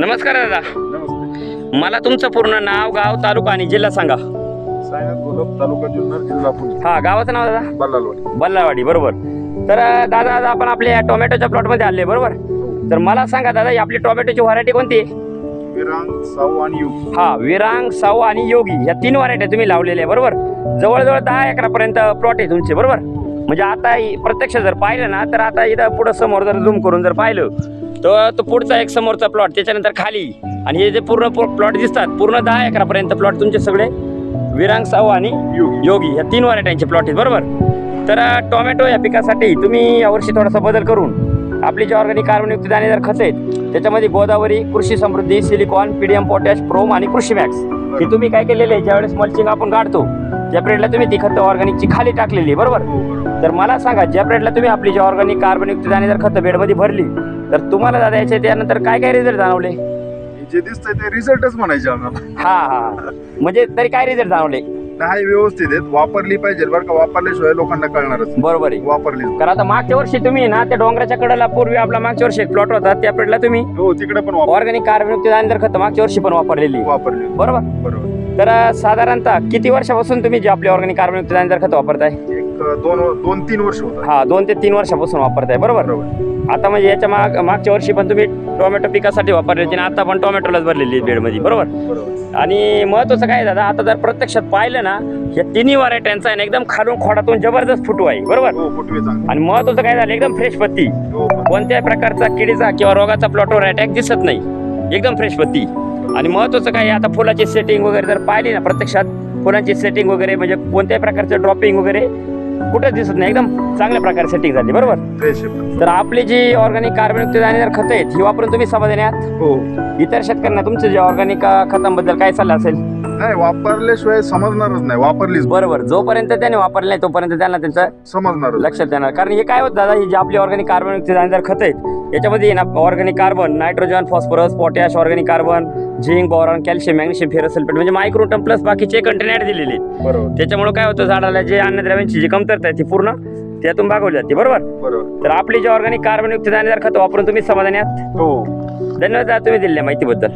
नमस्कार दादा. नमस्ते. मला तुमचं पूर्ण नाव गाव तालुका आणि जिल्हा सांगा. सायनाथ गोलप तालुका जुन्नर जिल्हा पुणे. हा गावाचं नाव दादा? बल्लालवाडी बल्लावाडी बरोबर. तर अं, दादा आता आपण आपल्या टोमॅटोच्या प्लॉटमध्ये आले बरोबर? तर मला सांगा दादा ही आपली टोमॅटोची व्हरायटी कोणती आहे? विरांग साऊ आणि युग. हा विरांग साऊ आणि योगी या तीन व्हरायटी तुम्ही लावलेल्या आहे बरोबर? जवळजवळ दहा एकरापर्यंत प्लॉट आहे तुमचे बरोबर? म्हणजे आता प्रत्यक्ष जर पाहिलं ना तर आता इथं पुढं समोर जर झूम करून जर पाहिलं तर तो पुढचा एक समोरचा प्लॉट त्याच्यानंतर खाली. आणि हे जे पूर्ण प्लॉट दिसतात पूर्ण दहा एकरापर्यंत प्लॉट तुमचे सगळे विरांग साऊ आणि युग. योगी या तीन व्हरायट्यांचे प्लॉट आहेत बरोबर? तर टोमॅटो या पिकासाठी तुम्ही यावर्षी थोडासा बदल करून आपली जी ऑर्गॅनिक कार्बनयुक्त दाणेदार खत आहेत त्याच्यामध्ये Godavari Krishi Samruddhi silicon PDM potash PROM आणि कृषी मॅक्स हे तुम्ही काय केलेले आहे? ज्यावेळेस मल्चिंग आपण काढतो त्या पिरियडला तुम्ही ती खतं ऑर्गॅनिकची खाली टाकलेली आहे बरोबर? तर मला सांगा ज्या पिरियडला तुम्ही आपली जी ऑर्गॅनिक कार्बनयुक्त दाणेदार खतं बेडमध्ये भरली तर तुम्हाला दादा याचे त्यानंतर काय काय रिझल्ट जाणवले? जे दिसतंय ते रिझल्टच म्हणायचे आम्हाला. हा हा म्हणजे तरी काय रिझल्ट जाणवले? नाही व्यवस्थित आहेत. वापरली पाहिजे बरं का वापरल्याशिवाय लोकांना कळणारच. बरोबर आहे. वापरली. कारण आता मागच्या वर्षी तुम्ही ना त्या डोंगराच्या कडेला पूर्वी आपला मागच्या वर्षी एक प्लॉट होता त्या पिरियडला तुम्ही हो तिकडे पण वापर ऑर्गॅनिक कार्बनयुक्त दाणेदार खत मागच्या वर्षी पण वापरलेली. वापरली. बरोबर? बरोबर. तर साधारणतः किती वर्षापासून तुम्ही जे आपले ऑर्गॅनिक कार्बनयुक्त दाणेदार खत वापरताय? दोन दोन तीन वर्ष होत हा दोन ते तीन वर्षापासून वापरताय बरोबर? आता म्हणजे याच्या माग मागच्या वर्षी पण तुम्ही टोमॅटो पिकासाठी वापरले आणि आता पण टोमॅटोलाच भरलेली बेडमध्ये बरोबर? बरोबर. आणि महत्वाचं काय दादा आता जर प्रत्यक्षात पाहिलं ना या तिन्ही व्हरायट्यांचा आहे ना एकदम खालून खोडातून जबरदस्त फुटू आहे बरोबर? हो आणि महत्वाचं काय झालं एकदम फ्रेश पत्ती. हो कोणत्याही प्रकारचा किडीचा किंवा रोगाचा प्लॉटवर अटॅक दिसत नाही. एकदम फ्रेश पत्ती. आणि महत्वाचं काय आता फुलाची सेटिंग वगैरे जर पाहिली ना प्रत्यक्षात फुलांची सेटिंग वगैरे म्हणजे कोणत्याही प्रकारचं ड्रॉपिंग वगैरे कुठेच दिसत नाही. एकदम चांगल्या प्रकारे सेटिंग झाली बरोबर? तर आपली जी ऑर्गॅनिक कार्बनयुक्त दाणेदार खतं आहेत ही वापरून तुम्ही समाधानी आहात? हो. इतर शेतकऱ्यांना तुमचे जे ऑर्गॅनिक खतांबद्दल काय सल्ला असेल? नाही वापरल्याशिवाय समजणारच नाही. वापरलीच बरोबर. जोपर्यंत त्याने वापरले नाही तोपर्यंत त्यांना त्यांचं समजणारच लक्षात देणार कारण हे काय होत दादा ही जी आपली ऑर्गॅनिक कार्बनयुक्त दाणेदार खत आहेत याच्यामध्ये ना organic carbon nitrogen phosphorus potash organic carbon zinc boron calcium magnesium ferrous sulphate म्हणजे मायक्रोटन प्लस बाकीचे कंटेन ऍड दिलेले बरोबर. त्याच्यामुळे काय होतं झाडाला जे अन्नद्रव्यांची जी कमतरता आहे ती पूर्ण त्यातून भागवली जाते. बरोबर? बरोबर. तर आपली जी ऑर्गॅनिक कार्बनयुक्त दाणेदार खत वापरून तुम्ही समाधानी आहात? हो. धन्यवाद तुम्ही दिलेल्या माहितीबद्दल.